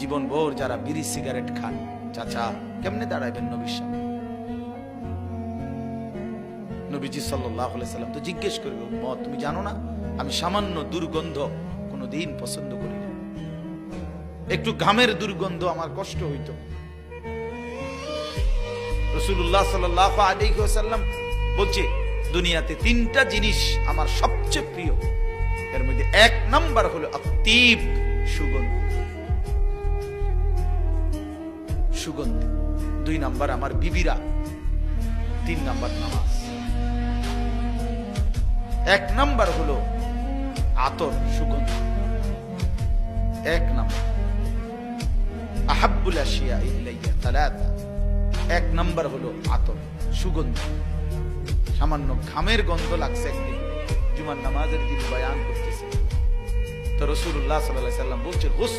জীবন ভোর যারা বিড়ি সিগারেট খান, চাচা, কেমনে দাঁড়াবেন নবীর সামনে? নবীজি সাল্লাহ সাল্লাম তো জিজ্ঞেস করবে তুমি জানো না, আমি সামান্য দুর্গন্ধ কোনো দিন পছন্দ করি না। একটু ঘামের দুর্গন্ধ আমার কষ্ট হইতো। রসুল্লাহ সাল্লাহ আলাইসাল্লাম বলছে, দুনিয়াতে তিনটা জিনিস আমার সবচেয়ে প্রিয়। এর মধ্যে এক নাম্বার হলো অতীব সুগন্ধ। সুগন্ধি। দুই নাম্বার আমার বিবিরা, তিন নাম্বার নামাজ। এক নাম্বার হলো আতর সুগন্ধ। এক নাম্বার, আহাব্বুল আশিয়া ইলাইয়া তালাতা এক নাম্বার হলো আতর সুগন্ধ। সামান্য ঘামের গন্ধ লাগছে একদিন, জুমার নামাজের দিন বয়ান করতেছে। তো রসুল্লাহ সাল্লাহ সাল্লাম বলছে "হুস